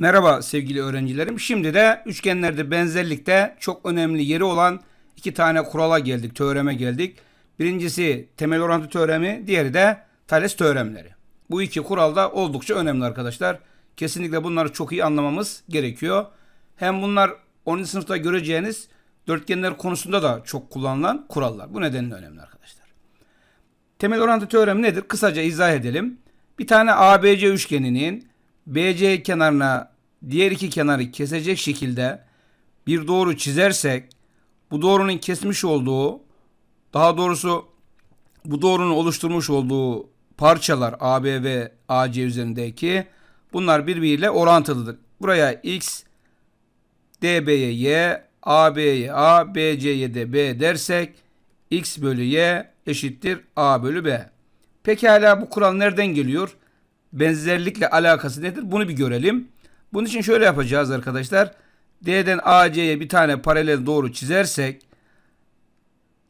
Merhaba sevgili öğrencilerim. Şimdi de üçgenlerde benzerlikte çok önemli yeri olan iki tane kurala geldik, teoreme geldik. Birincisi temel orantı teoremi, diğeri de Thales teoremleri. Bu iki kural da oldukça önemli arkadaşlar. Kesinlikle bunları çok iyi anlamamız gerekiyor. Hem bunlar 10. sınıfta göreceğiniz dörtgenler konusunda da çok kullanılan kurallar. Bu nedenle önemli arkadaşlar. Temel orantı teoremi nedir? Kısaca izah edelim. Bir tane ABC üçgeninin BC kenarına diğer iki kenarı kesecek şekilde bir doğru çizersek bu doğrunun kesmiş olduğu daha doğrusu bu doğrunun oluşturmuş olduğu parçalar AB ve AC üzerindeki bunlar birbiriyle orantılıdır. Buraya X DB'ye Y, AB'ye A, BC'ye de B dersek X bölü Y eşittir A bölü B. Pekala bu kural nereden geliyor? Benzerlikle alakası nedir? Bunu bir görelim. Bunun için şöyle yapacağız arkadaşlar. D'den AC'ye bir tane paralel doğru çizersek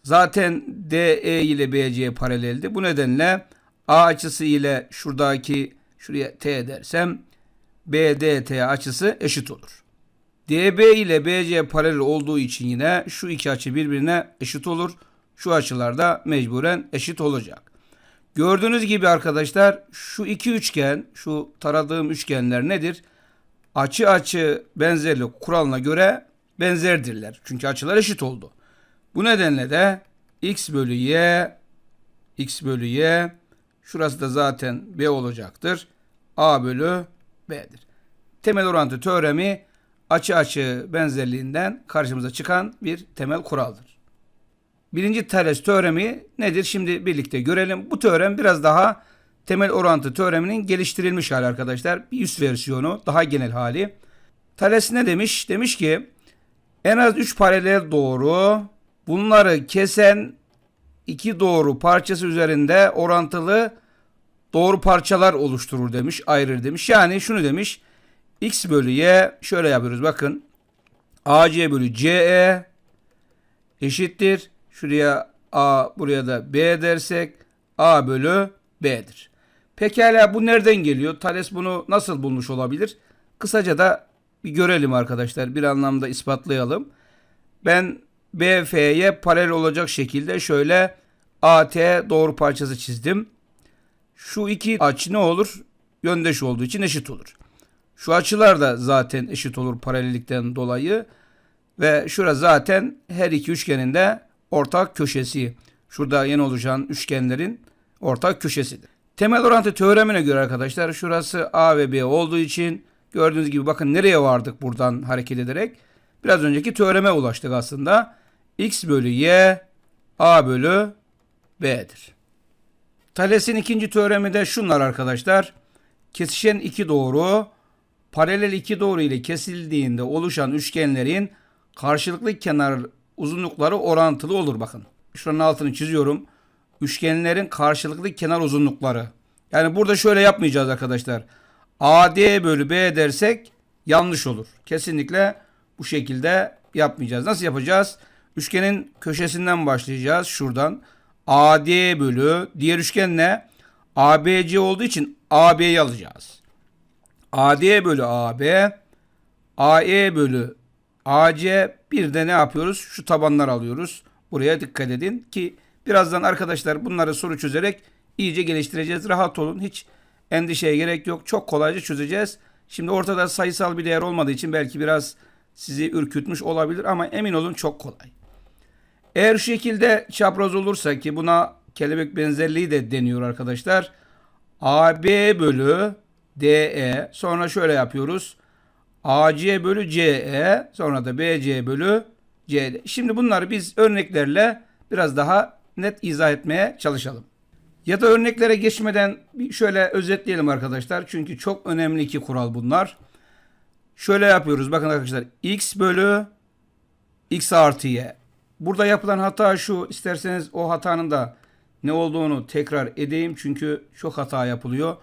zaten DE ile BC paraleldi. Bu nedenle A açısı ile şuradaki şuraya T dersem BDT açısı eşit olur. DB ile BC paralel olduğu için yine şu iki açı birbirine eşit olur. Şu açılar da mecburen eşit olacak. Gördüğünüz gibi arkadaşlar şu iki üçgen, şu taradığım üçgenler nedir? Açı açı benzerlik kuralına göre benzerdirler. Çünkü açılar eşit oldu. Bu nedenle de x bölü y, x bölü y, şurası da zaten b olacaktır. a bölü b'dir. Temel orantı teoremi açı açı benzerliğinden karşımıza çıkan bir temel kuraldır. Birinci Thales teoremi nedir? Şimdi birlikte görelim. Bu teorem biraz daha temel orantı teoreminin geliştirilmiş hali arkadaşlar. Bir üst versiyonu, daha genel hali. Thales ne demiş? Demiş ki en az 3 paralel doğru bunları kesen iki doğru parçası üzerinde orantılı doğru parçalar oluşturur demiş, ayırır demiş. Yani şunu demiş. X bölü Y şöyle yapıyoruz bakın. AC bölü CE eşittir. Şuraya A buraya da B dersek A bölü B'dir. Pekala bu nereden geliyor? Thales bunu nasıl bulmuş olabilir? Kısaca da bir görelim arkadaşlar. Bir anlamda ispatlayalım. Ben BF'ye paralel olacak şekilde şöyle AT doğru parçası çizdim. Şu iki açı ne olur? Yöndeş olduğu için eşit olur. Şu açılar da zaten eşit olur paralellikten dolayı. Ve şura zaten her iki üçgenin de ortak köşesi. Şurada yeni oluşan üçgenlerin ortak köşesidir. Temel orantı teoremine göre arkadaşlar şurası A ve B olduğu için gördüğünüz gibi bakın nereye vardık buradan hareket ederek. Biraz önceki teoreme ulaştık aslında. X bölü Y A bölü B'dir. Thales'in ikinci teoremi de şunlar arkadaşlar. Kesişen iki doğru paralel iki doğru ile kesildiğinde oluşan üçgenlerin karşılıklı kenar uzunlukları orantılı olur bakın. Şuranın altını çiziyorum. Üçgenlerin karşılıklı kenar uzunlukları. Yani burada şöyle yapmayacağız arkadaşlar. AD bölü B dersek yanlış olur. Kesinlikle bu şekilde yapmayacağız. Nasıl yapacağız? Üçgenin köşesinden başlayacağız. Şuradan. AD bölü diğer üçgen ne? ABC olduğu için AB'yi alacağız. AD bölü AB AE bölü AC bir de ne yapıyoruz? Şu tabanlar alıyoruz. Buraya dikkat edin ki birazdan arkadaşlar bunları soru çözerek iyice geliştireceğiz. Rahat olun. Hiç endişeye gerek yok. Çok kolayca çözeceğiz. Şimdi ortada sayısal bir değer olmadığı için belki biraz sizi ürkütmüş olabilir ama emin olun çok kolay. Eğer şu şekilde çapraz olursa ki buna kelebek benzerliği de deniyor arkadaşlar. AB bölü DE sonra şöyle yapıyoruz. AC bölü CE sonra da BC bölü CD. Şimdi bunları biz örneklerle biraz daha net izah etmeye çalışalım. Ya da örneklere geçmeden şöyle özetleyelim arkadaşlar. Çünkü çok önemli iki kural bunlar. Şöyle yapıyoruz. Bakın arkadaşlar. X bölü X artı Y. Burada yapılan hata şu. İsterseniz o hatanın da ne olduğunu tekrar edeyim. Çünkü çok hata yapılıyor.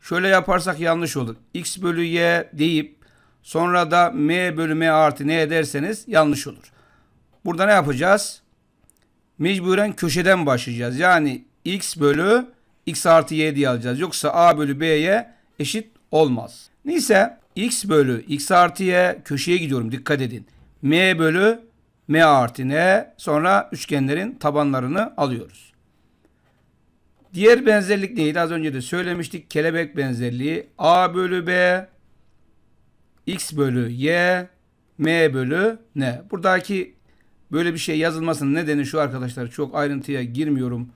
Şöyle yaparsak yanlış olur. X bölü Y deyip sonra da M bölü M artı ne ederseniz yanlış olur. Burada ne yapacağız? Mecburen köşeden başlayacağız. Yani X bölü X artı Y diye alacağız. Yoksa A bölü B'ye eşit olmaz. Neyse x bölü x artı y köşeye gidiyorum dikkat edin. m bölü m artı n sonra üçgenlerin tabanlarını alıyoruz. Diğer benzerlik neydi? Az önce de söylemiştik. Kelebek benzerliği a bölü b x bölü y m bölü n. Buradaki böyle bir şey yazılmasının nedeni şu arkadaşlar. Çok ayrıntıya girmiyorum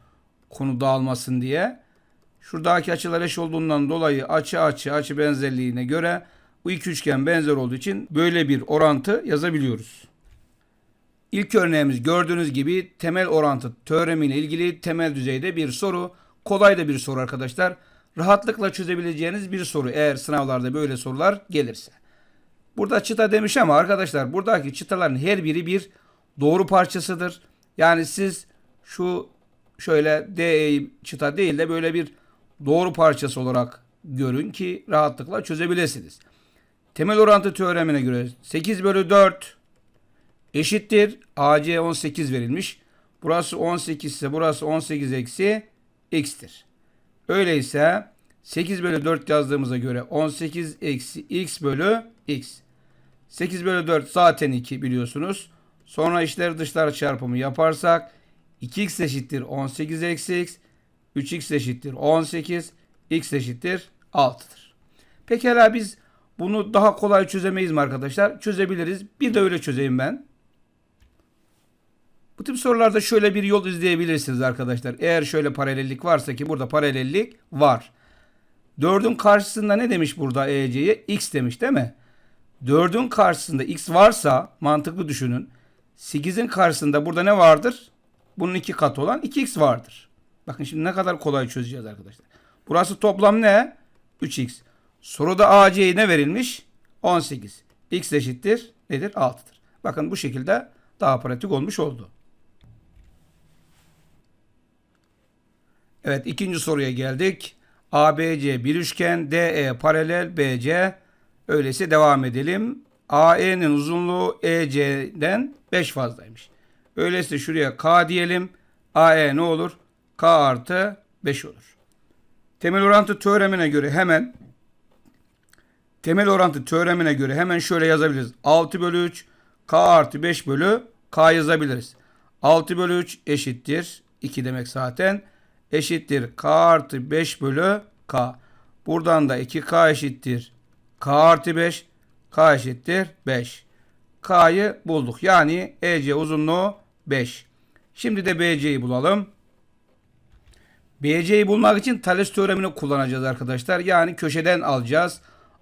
konu dağılmasın diye. Şuradaki açılar eş olduğundan dolayı açı açı açı benzerliğine göre bu iki üçgen benzer olduğu için böyle bir orantı yazabiliyoruz. İlk örneğimiz gördüğünüz gibi temel orantı teoremiyle ilgili temel düzeyde bir soru. Kolay da bir soru arkadaşlar. Rahatlıkla çözebileceğiniz bir soru eğer sınavlarda böyle sorular gelirse. Burada çıta demiş ama arkadaşlar buradaki çıtaların her biri bir doğru parçasıdır. Yani siz şu şöyle DE çıta değil de böyle bir doğru parçası olarak görün ki rahatlıkla çözebilirsiniz. Temel orantı teoremine göre 8 bölü 4 eşittir. AC 18 verilmiş. Burası 18 ise burası 18 eksi x'tir. Öyleyse 8 bölü 4 yazdığımıza göre 18 eksi x bölü x. 8 bölü 4 zaten 2 biliyorsunuz. Sonra işler dışlar çarpımı yaparsak 2x eşittir 18 eksi x. 3x eşittir 18. x eşittir 6'dır. Pekala biz bunu daha kolay çözemeyiz mi arkadaşlar? Çözebiliriz. Bir de öyle çözeyim ben. Bu tip sorularda şöyle bir yol izleyebilirsiniz arkadaşlar. Eğer şöyle paralellik varsa ki burada paralellik var. 4'ün karşısında ne demiş burada EC'ye? X demiş değil mi? 4'ün karşısında X varsa mantıklı düşünün. 8'in karşısında burada ne vardır? Bunun iki katı olan 2X vardır. Bakın şimdi ne kadar kolay çözeceğiz arkadaşlar. Burası toplam ne? 3X. Soruda AC'ye ne verilmiş? 18. X eşittir nedir? 6'dır. Bakın bu şekilde daha pratik olmuş oldu. Evet ikinci soruya geldik. ABC bir üçgen, DE paralel BC. Öyleyse devam edelim. AE'nin uzunluğu EC'den 5 fazlaymış. Öyleyse şuraya K diyelim. AE ne olur? K artı 5 olur. Temel orantı teoremine göre hemen temel orantı teoremine göre hemen şöyle yazabiliriz. 6 bölü 3 K artı 5 bölü K yazabiliriz. 6 bölü 3 eşittir. 2 demek zaten. Eşittir K artı 5 bölü K. Buradan da 2K eşittir. K artı 5. K eşittir 5. K'yı bulduk. Yani EC uzunluğu 5. Şimdi de BC'yi bulalım. BC'yi bulmak için Thales teoremini kullanacağız arkadaşlar. Yani köşeden alacağız.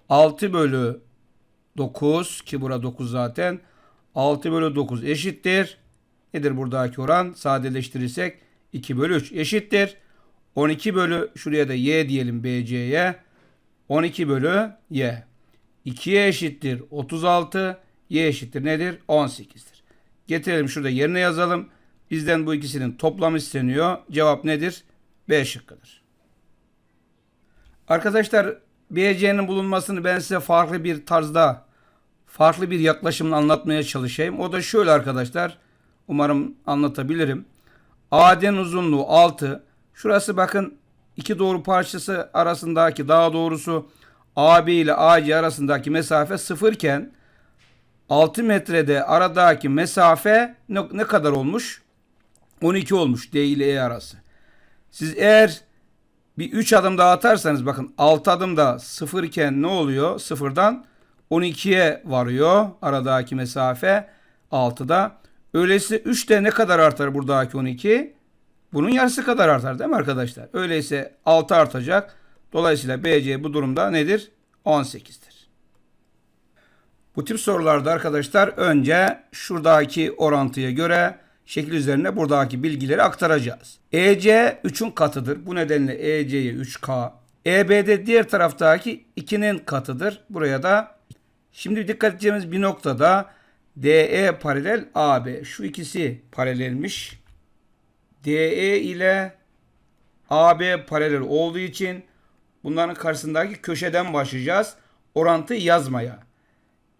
6 bölü 9 ki burada 9 zaten. 6 bölü 9 eşittir. Nedir buradaki oran? Sadeleştirirsek 2 bölü 3 eşittir. 12 bölü şuraya da y diyelim BC'ye. 12 bölü y. 2'ye eşittir 36. Y eşittir nedir? 18'dir. Getirelim şurada yerine yazalım. Bizden bu ikisinin toplamı isteniyor. Cevap nedir? B şıkkıdır. Arkadaşlar BC'nin bulunmasını ben size farklı bir tarzda farklı bir yaklaşımla anlatmaya çalışayım. O da şöyle arkadaşlar. Umarım anlatabilirim. AD'nin uzunluğu 6. Şurası bakın iki doğru parçası arasındaki daha doğrusu AB ile AC arasındaki mesafe 0 iken 6 metrede aradaki mesafe ne, ne kadar olmuş? 12 olmuş D ile E arası. Siz eğer bir 3 adım daha atarsanız bakın 6 adımda 0 iken ne oluyor? 0'dan 12'ye varıyor aradaki mesafe 6'da. Öyleyse 3'te ne kadar artar buradaki 12? Bunun yarısı kadar artar değil mi arkadaşlar? Öyleyse 6 artacak. Dolayısıyla BC bu durumda nedir? 18'dir. Bu tip sorularda arkadaşlar önce şuradaki orantıya göre şekil üzerine buradaki bilgileri aktaracağız. EC 3'ün katıdır. Bu nedenle EC'ye 3K. EB'de diğer taraftaki 2'nin katıdır. Buraya da şimdi dikkat edeceğimiz bir noktada DE paralel AB. Şu ikisi paralelmiş. DE ile AB paralel olduğu için bunların karşısındaki köşeden başlayacağız. Orantı yazmaya.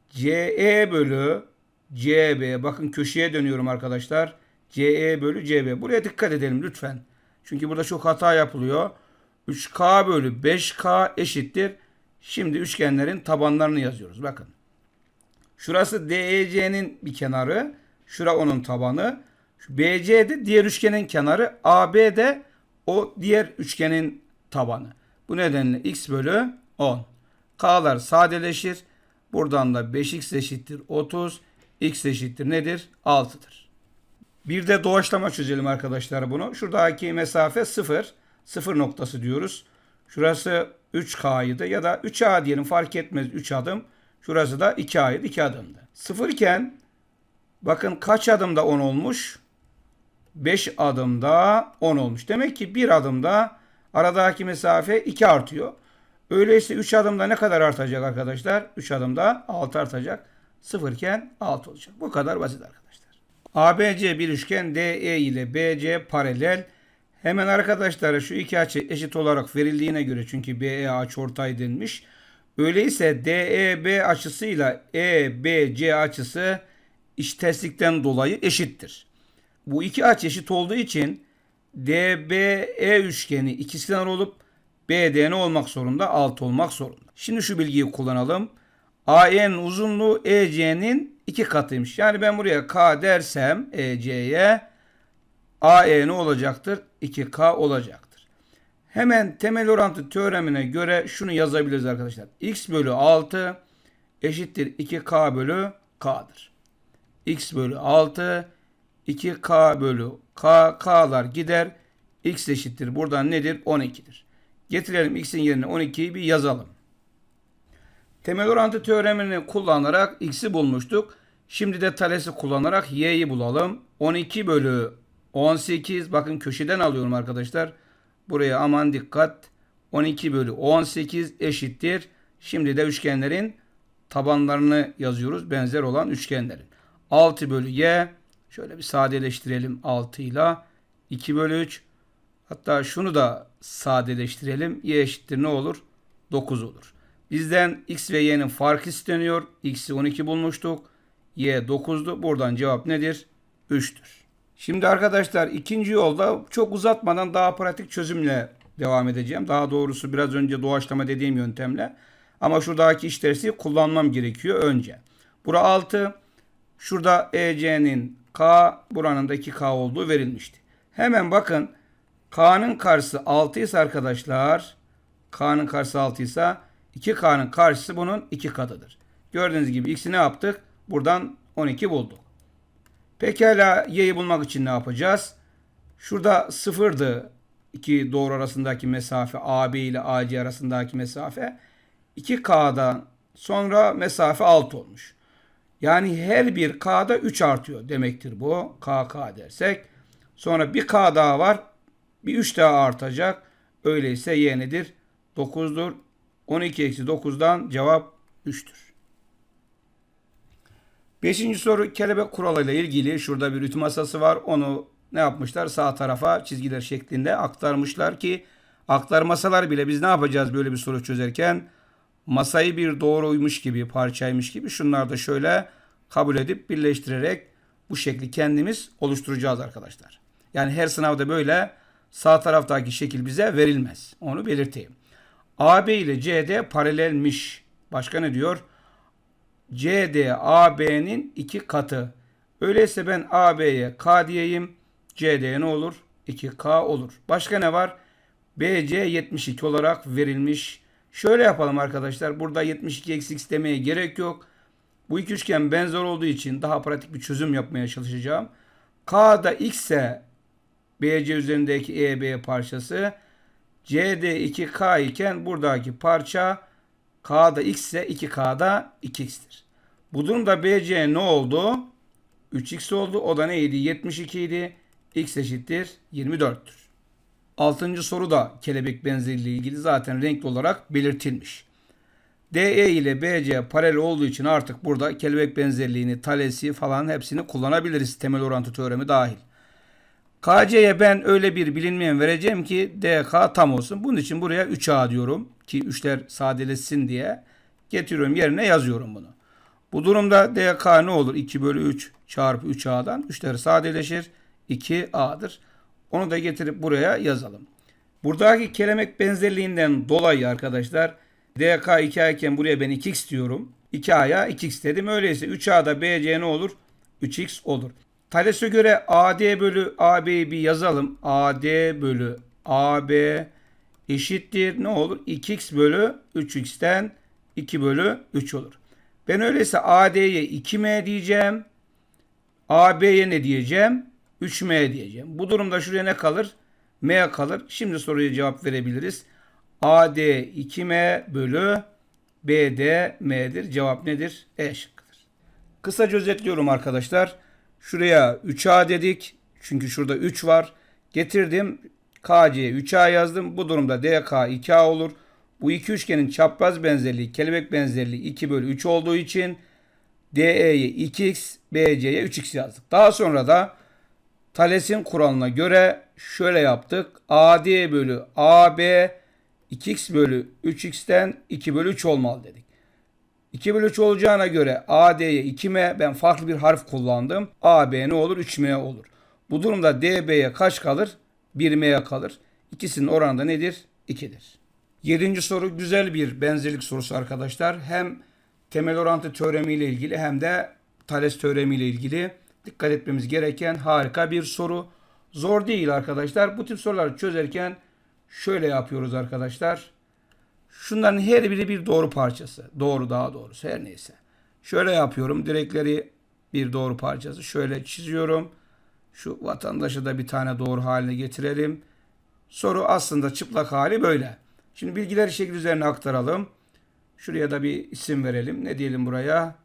CE bölü CB. Bakın köşeye dönüyorum arkadaşlar. CE bölü CB. Buraya dikkat edelim lütfen. Çünkü burada çok hata yapılıyor. 3K bölü 5K eşittir. Şimdi üçgenlerin tabanlarını yazıyoruz. Bakın. Şurası DEC'nin bir kenarı. Şura onun tabanı. Şu BC de diğer üçgenin kenarı. AB de o diğer üçgenin tabanı. Bu nedenle x bölü 10. K'lar sadeleşir. Buradan da 5x eşittir 30. x eşittir nedir? 6'dır. Bir de doğaçlama çözelim arkadaşlar bunu. Şuradaki mesafe 0. 0 noktası diyoruz. Şurası 3K'ydı ya da 3A diyelim fark etmez 3 adım. Şurası da 2A'ydı 2 adımdı. 0 iken bakın kaç adımda 10 olmuş? 5 adımda 10 olmuş. Demek ki bir adımda aradaki mesafe 2 artıyor. Öyleyse 3 adımda ne kadar artacak arkadaşlar? 3 adımda 6 artacak. 0 iken 6 olacak. Bu kadar basit arkadaşlar. ABC bir üçgen DE ile BC paralel. Hemen arkadaşlar şu iki açı eşit olarak verildiğine göre çünkü BE açıortay denmiş. Öyleyse DEB açısıyla EBC açısı iç terslikten dolayı eşittir. Bu iki açı eşit olduğu için DBE üçgeni ikizkenar olup BDN olmak zorunda, 6 olmak zorunda. Şimdi şu bilgiyi kullanalım. AN uzunluğu EC'nin iki katıymış. Yani ben buraya K dersem EC'ye AE ne olacaktır? 2K olacaktır. Hemen temel orantı teoremine göre şunu yazabiliriz arkadaşlar. X bölü 6 eşittir 2K bölü K'dır. X bölü 6 2K bölü K. K'lar gider. X eşittir. Buradan nedir? 12'dir. Getirelim X'in yerine 12'yi bir yazalım. Temel orantı teoremini kullanarak X'i bulmuştuk. Şimdi de Thales'i kullanarak Y'yi bulalım. 12 bölü 18. Bakın köşeden alıyorum arkadaşlar. Buraya aman dikkat. 12 bölü 18 eşittir. Şimdi de üçgenlerin tabanlarını yazıyoruz. Benzer olan üçgenlerin. 6 bölü Y. Şöyle bir sadeleştirelim 6 ile. 2 bölü 3. Hatta şunu da sadeleştirelim. Y eşittir ne olur? 9 olur. Bizden x ve y'nin farkı isteniyor. x'i 12 bulmuştuk. y 9'du. Buradan cevap nedir? 3'tür. Şimdi arkadaşlar ikinci yolda çok uzatmadan daha pratik çözümle devam edeceğim. Daha doğrusu biraz önce doğaçlama dediğim yöntemle. Ama şuradaki iş tersi kullanmam gerekiyor önce. Bura 6. Şurada EC'nin K buranın da 2K olduğu verilmişti. Hemen bakın K'nın karşısı 6 ise arkadaşlar K'nın karşısı 6 ise 2K'nın karşısı bunun 2 katıdır. Gördüğünüz gibi x'i ne yaptık? Buradan 12 bulduk. Pekala y'yi bulmak için ne yapacağız? Şurada 0'dı iki doğru arasındaki mesafe AB ile AC arasındaki mesafe 2K'dan sonra mesafe 6 olmuş. Yani her bir K'da 3 artıyor demektir bu. KK dersek. Sonra bir K daha var. Bir 3 daha artacak. Öyleyse Y nedir? 9'dur. 12 eksi 9'dan cevap 3'tür. Beşinci soru kelebek kuralıyla ilgili. Şurada bir ütü masası var. Onu ne yapmışlar? Sağ tarafa çizgiler şeklinde aktarmışlar ki aktarmasalar bile biz ne yapacağız böyle bir soru çözerken? Masayı bir doğruymuş gibi, parçaymış gibi şunları da şöyle kabul edip birleştirerek bu şekli kendimiz oluşturacağız arkadaşlar. Yani her sınavda böyle sağ taraftaki şekil bize verilmez. Onu belirteyim. AB ile CD paralelmiş. Başka ne diyor? CD AB'nin iki katı. Öyleyse ben AB'ye K diyeyim. CD'ye ne olur? 2K olur. Başka ne var? BC 72 olarak verilmiş. Şöyle yapalım arkadaşlar. Burada 72 eksi x demeye gerek yok. Bu iki üçgen benzer olduğu için daha pratik bir çözüm yapmaya çalışacağım. K'da x ise BC üzerindeki EB parçası CD 2K iken buradaki parça K'da x ise 2K'da 2x'tir. Bu durumda BC ne oldu? 3x oldu. O da neydi? 72 idi. x eşittir 24'tür. Altıncı soru da kelebek benzerliği ilgili zaten renkli olarak belirtilmiş. DE ile BC paralel olduğu için artık burada kelebek benzerliğini, talesi falan hepsini kullanabiliriz. Temel orantı teoremi dahil. KC'ye ben öyle bir bilinmeyen vereceğim ki DK tam olsun. Bunun için buraya 3A diyorum ki 3'ler sadeleşsin diye. Getiriyorum yerine yazıyorum bunu. Bu durumda DK ne olur? 2 bölü 3 çarpı 3A'dan. 3'ler sadeleşir. 2A'dır. Onu da getirip buraya yazalım. Buradaki kelebek benzerliğinden dolayı arkadaşlar DK 2A iken buraya ben 2x diyorum. 2A'ya 2x dedim. Öyleyse 3A'da BC ne olur? 3x olur. Thales'e göre AD bölü AB'yi bir yazalım. AD bölü AB eşittir. Ne olur? 2x bölü 3x'ten 2 bölü 3 olur. Ben öyleyse AD'ye 2m diyeceğim. AB'ye ne diyeceğim? 3m diyeceğim. Bu durumda şuraya ne kalır? M kalır. Şimdi soruya cevap verebiliriz. AD 2m bölü BD m'dir. Cevap nedir? E şıkkıdır. Kısaca özetliyorum arkadaşlar. Şuraya 3A dedik. Çünkü şurada 3 var. Getirdim. KC'ye 3A yazdım. Bu durumda DK 2A olur. Bu iki üçgenin çapraz benzerliği, kelebek benzerliği 2 bölü 3 olduğu için DE'ye 2x, BC'ye 3x yazdık. Daha sonra da Thales'in kuralına göre şöyle yaptık. AD bölü AB 2x bölü 3x'ten 2 bölü 3 olmalı dedik. 2 bölü 3 olacağına göre AD'ye 2m ben farklı bir harf kullandım. AB ne olur? 3m olur. Bu durumda DB'ye kaç kalır? 1m'ye kalır. İkisinin oranı da nedir? 2'dir. Yedinci soru güzel bir benzerlik sorusu arkadaşlar. Hem temel orantı teoremi ile ilgili hem de Thales teoremi ile ilgili dikkat etmemiz gereken harika bir soru. Zor değil arkadaşlar. Bu tip soruları çözerken şöyle yapıyoruz arkadaşlar. Şunların her biri bir doğru parçası. Doğru daha doğrusu her neyse. Şöyle yapıyorum. Direkleri bir doğru parçası. Şöyle çiziyorum. Şu vatandaşı da bir tane doğru haline getirelim. Soru aslında çıplak hali böyle. Şimdi bilgileri şekil üzerine aktaralım. Şuraya da bir isim verelim. Ne diyelim buraya?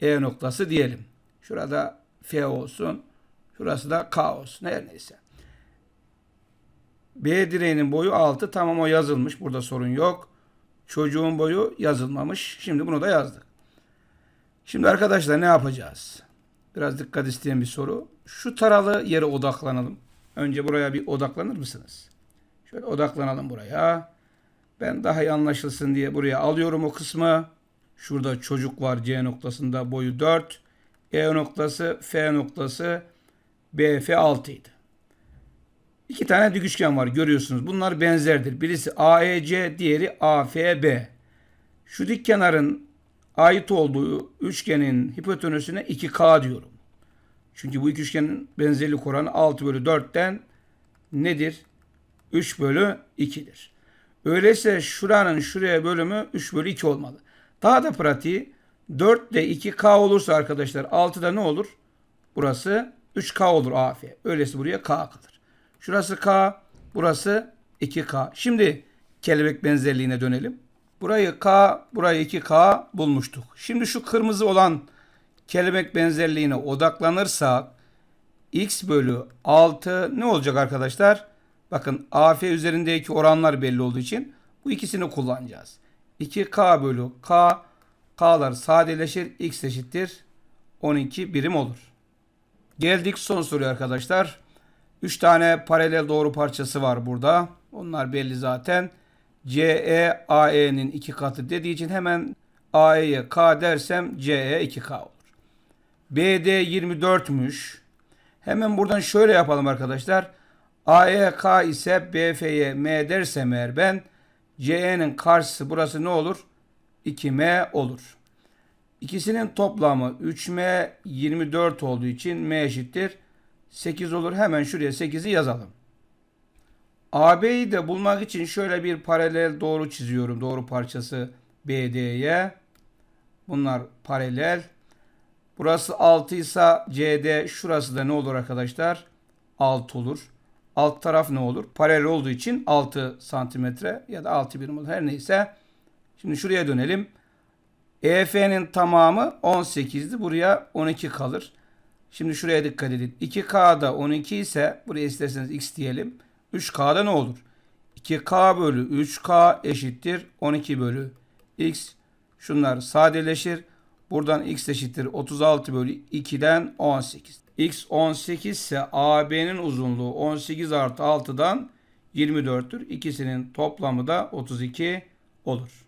E noktası diyelim. Şurada F olsun. Şurası da K olsun. Her neyse. B direğinin boyu 6. Tamam o yazılmış. Burada sorun yok. Çocuğun boyu yazılmamış. Şimdi bunu da yazdık. Şimdi arkadaşlar ne yapacağız? Biraz dikkat isteyen bir soru. Şu taralı yere odaklanalım. Önce buraya bir odaklanır mısınız? Şöyle odaklanalım buraya. Ben daha iyi anlaşılsın diye buraya alıyorum o kısmı. Şurada çocuk var C noktasında boyu 4. E noktası, F noktası, BF 6 idi. İki tane dik üçgen var görüyorsunuz. Bunlar benzerdir. Birisi AEC, diğeri AFB. Şu dik kenarın ait olduğu üçgenin hipotenüsüne 2K diyorum. Çünkü bu iki üçgenin benzerlik oranı 6 bölü 4'ten nedir? 3 bölü 2'dir. Öyleyse şuranın şuraya bölümü 3 bölü 2 olmalı. Daha da pratiği 4 de 2K olursa arkadaşlar 6'da ne olur? Burası 3K olur AF. Öyleyse buraya K kalır. Şurası K, burası 2K. Şimdi kelebek benzerliğine dönelim. Burayı K, burayı 2K bulmuştuk. Şimdi şu kırmızı olan kelebek benzerliğine odaklanırsak x bölü 6 ne olacak arkadaşlar? Bakın AF üzerindeki oranlar belli olduğu için bu ikisini kullanacağız. 2K bölü K K'lar sadeleşir. X eşittir 12 birim olur. Geldik son soruya arkadaşlar. 3 tane paralel doğru parçası var burada. Onlar belli zaten. CE AE'nin 2 katı dediği için hemen AE'ye K dersem CE 2K olur. BD 24'müş. Hemen buradan şöyle yapalım arkadaşlar. AEK ise BF'ye M dersem eğer ben CE'nin karşısı burası ne olur? 2M olur. İkisinin toplamı 3M 24 olduğu için M eşittir 8 olur. Hemen şuraya 8'i yazalım. AB'yi de bulmak için şöyle bir paralel doğru çiziyorum. Doğru parçası BD'ye. Bunlar paralel. Burası 6 ise CD şurası da ne olur arkadaşlar? 6 olur. Alt taraf ne olur? Paralel olduğu için 6 santimetre ya da 6 birim olur. Her neyse. Şimdi şuraya dönelim. EF'nin tamamı 18'di. Buraya 12 kalır. Şimdi şuraya dikkat edin. 2K'da 12 ise buraya isterseniz X diyelim. 3K'da ne olur? 2K bölü 3K eşittir 12 bölü X. Şunlar sadeleşir. Buradan X eşittir 36 bölü 2'den 18. X 18 ise AB'nin uzunluğu 18 artı 6'dan 24'tür. İkisinin toplamı da 32 olur.